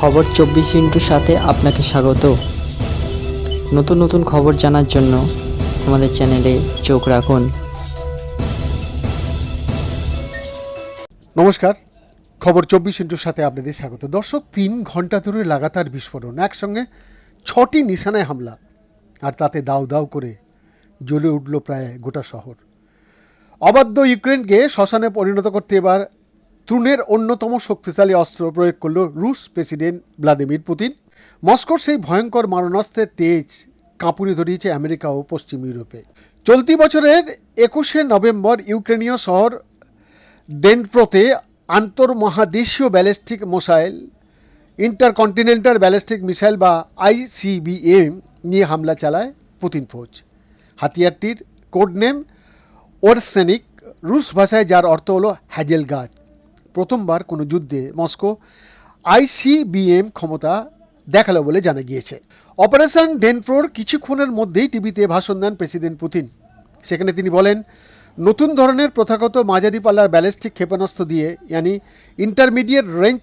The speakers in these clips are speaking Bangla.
খবর চব্বিশ ইন্টুর সাথে আপনাকে স্বাগত। নতুন নতুন খবর জানার জন্য আমাদের চ্যানেলে চোখ রাখুন। নমস্কার। খবর চব্বিশ ইন্টুর সাথে আপনাদের স্বাগত। দর্শক, তিন ঘণ্টা ধরে লাগাতার বিস্ফোরণ, একসঙ্গে ছটি নিশানায় হামলা, আর তাতে দাউ দাউ করে জ্বলে উঠল প্রায় গোটা শহর। অবাধ্য ইউক্রেনকে শ্মশানে পরিণত করতে এবার তৃণের অন্যতম শক্তিশালী অস্ত্র প্রয়োগ করল রুশ প্রেসিডেন্ট ভ্লাদিমির পুতিন। মস্কোর সেই ভয়ঙ্কর মারণাস্ত্রের তেজ কাঁপুনি ধরিয়েছে আমেরিকা ও পশ্চিম ইউরোপে। চলতি বছরের একুশে নভেম্বর ইউক্রেনীয় শহর ডেনপ্রোতে আন্তর্মহাদেশীয় ballistic missile, intercontinental ballistic missile বা আইসিবিএম নিয়ে হামলা চালায় পুতিন ফৌজ। হাতিয়ারটির কোড নেম ওরসেনিক রুশ ভাষায় যার অর্থ হলো হ্যাজেল গাছ প্রথমবার কোনো যুদ্ধে মস্কো আইসিবিএম ক্ষমতা দেখাল বলে জানা গিয়েছে। অপারেশন ডেনপ্রোর কিছুক্ষণের মধ্যেই টিভিতে ভাষণ দেন প্রেসিডেন্ট পুতিন। সেখানে তিনি বলেন, নতুন ধরনের প্রথাগত মাঝারি পাল্লার ব্যালিস্টিক ক্ষেপণাস্ত্র দিয়ে, ইয়ানি ইন্টারমিডিয়েট রেঞ্জ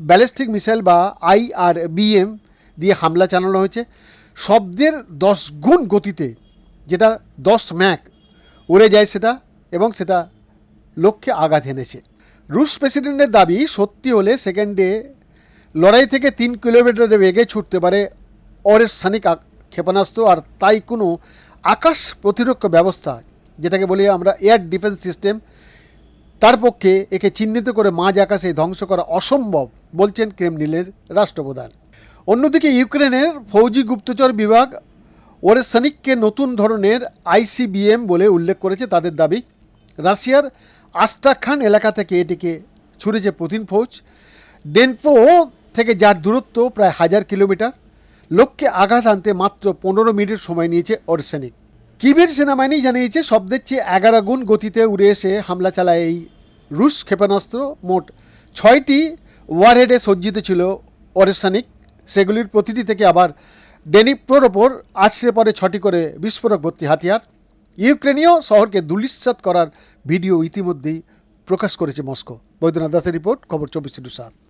ব্যালিস্টিক মিসাইল বা আইআরবিএম দিয়ে হামলা চালানো হয়েছে, শব্দের দশ গুণ গতিতে যেটা দশ ম্যাক উড়ে যায় সেটা এবং সেটা লক্ষ্যে আঘাত এনেছে। রুশ প্রেসিডেন্টের দাবি সত্যি হলে সেকেন্ডে লড়াই থেকে তিন কিলোমিটার বেগে ছুটতে পারে অরেসানিক ক্ষেপণাস্ত্র, আর তাই কোনো আকাশ প্রতিরক্ষা ব্যবস্থা, যেটাকে বলি আমরা এয়ার ডিফেন্স সিস্টেম তার পক্ষে একে চিহ্নিত করে মাঝ আকাশে ধ্বংস করা অসম্ভব, বলছেন ক্রেমলিনের রাষ্ট্রপ্রধান। অন্যদিকে ইউক্রেনের ফৌজি গুপ্তচর বিভাগ ওরেসানিককে নতুন ধরনের আইসিবিএম বলে উল্লেখ করেছে তাদের দাবি। রাশিয়ার আস্ট্রাখান এলাকা থেকে এটিকে ছুড়েছে পুতিন ফৌজ ডেনপ্রো থেকে যার দূরত্ব প্রায় হাজার কিলোমিটার লক্ষ্যে আঘাত আনতে মাত্র পনেরো মিনিট সময় নিয়েছে অর্সেনিক। কিবের সেনাবাহিনী জানিয়েছে, শব্দের চেয়ে এগারো গুণ গতিতে উড়ে এসে হামলা চালায় এই রুশ ক্ষেপণাস্ত্র। মোট ছয়টি ওয়ারহেডে সজ্জিত ছিল অরেসানিক। সেগুলির প্রতিটি থেকে আবার ডেনিপ্রোর ওপর আছড়ে পড়ে ছটি করে বিস্ফোরক ভর্তি হাতিয়ার। ইউক্রেনীয় শহরকে দুলিশ্চাত করার ভিডিও ইতিমধ্যেই প্রকাশ করেছে মস্কো। বৈদ্যনাথ দাসের রিপোর্ট, খবর চব্বিশ সাত।